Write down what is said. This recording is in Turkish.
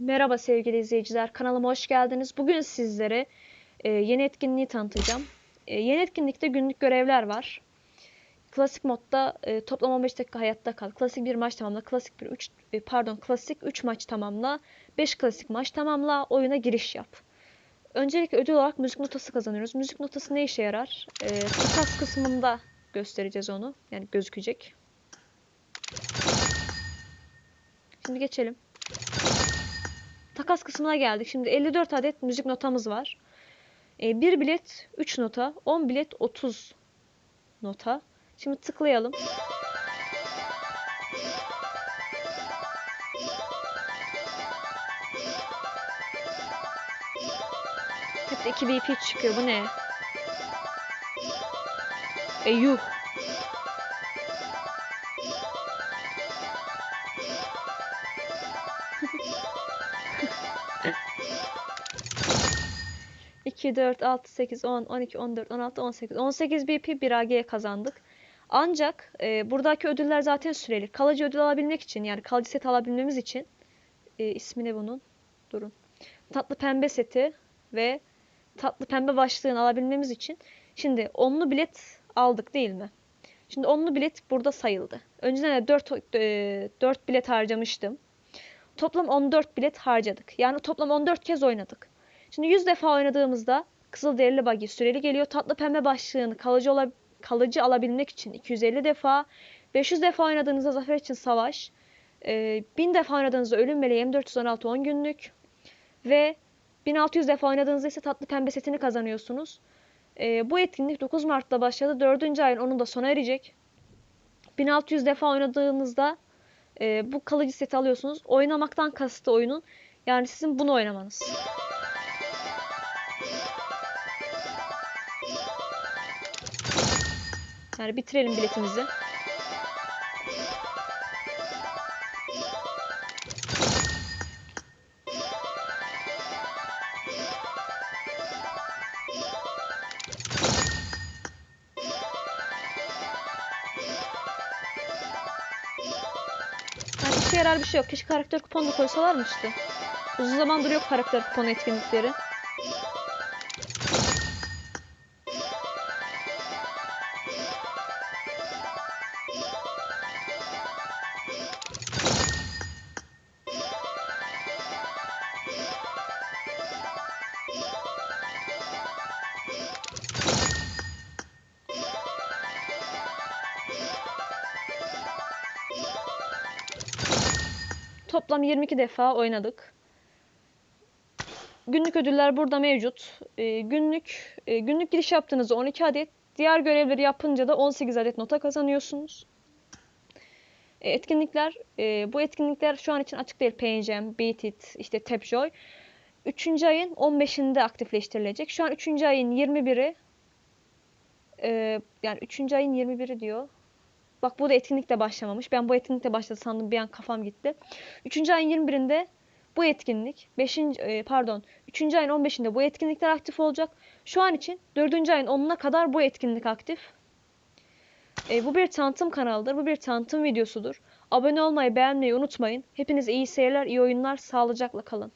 Merhaba sevgili izleyiciler, kanalıma hoş geldiniz. Bugün sizlere e, yeni etkinliği tanıtacağım. E, yeni etkinlikte günlük görevler var. Klasik modda e, toplam 15 dakika hayatta kal. Klasik bir maç tamamla. Klasik bir 3 e, pardon, klasik 3 maç tamamla. 5 klasik maç tamamla. Oyuna giriş yap. Öncelikle ödül olarak müzik notası kazanıyoruz. Müzik notası ne işe yarar? E, takas kısmında göstereceğiz onu. Yani gözükecek. Şimdi geçelim. Takas kısmına geldik. Şimdi 54 adet müzik notamız var. E, 1 bilet 3 nota, 10 bilet 30 nota. Şimdi tıklayalım. Hep de 2 BP çıkıyor. Bu ne? E. İki, dört, altı, sekiz, on, on iki, on dört, on altı, on sekiz. On sekiz BP 1 AG kazandık. Ancak e, buradaki ödüller zaten süreli. Kalıcı ödül alabilmek için yani kalıcı set alabilmemiz için e, ismi ne bunun? Durun. Tatlı pembe seti ve tatlı pembe başlığını alabilmemiz için şimdi onlu bilet aldık değil mi? Şimdi onlu bilet burada sayıldı. Önceden de 4, e, 4 bilet harcamıştım. Toplam 14 bilet harcadık. Yani toplam 14 kez oynadık. Şimdi 100 defa oynadığımızda Kızılderili Buggy süreli geliyor. Tatlı pembe başlığını kalıcı, ola, kalıcı alabilmek için 250 defa. 500 defa oynadığınızda Zafer için Savaş. E, 1000 defa oynadığınızda Ölüm Meleği M416 10 günlük. Ve 1600 defa oynadığınızda ise tatlı pembe setini kazanıyorsunuz. E, bu etkinlik 9 Mart'ta başladı. 4. ayın 10'unda sona erecek. 1600 defa oynadığınızda e, bu kalıcı seti alıyorsunuz. Oynamaktan kastı oyunun. Yani sizin bunu oynamanız. Yani bitirelim biletimizi. Yani işe yarar bir şey yok. Keşke karakter kuponu da koysalarmıştı. Uzun zamandır yok karakter kuponu etkinlikleri. Toplam 22 defa oynadık. Günlük ödüller burada mevcut. Ee, günlük e, günlük giriş yaptığınızda 12 adet, diğer görevleri yapınca da 18 adet nota kazanıyorsunuz. E, etkinlikler, e, bu etkinlikler şu an için açık değil. PNGM, Beatit, işte Tapjoy. 3. ayın 15'inde aktifleştirilecek. Şu an 3. ayın 21'i e, yani 3. ayın 21'i diyor. Bak bu da etkinlik de başlamamış. Ben bu etkinlik de başladı sandım bir an kafam gitti. 3. ayın 21'inde bu etkinlik, 5. E, pardon 3. ayın 15'inde bu etkinlikler aktif olacak. Şu an için 4. ayın 10'una kadar bu etkinlik aktif. E, bu bir tanıtım kanalıdır. Bu bir tanıtım videosudur. Abone olmayı, beğenmeyi unutmayın. Hepinize iyi seyirler, iyi oyunlar, sağlıcakla kalın.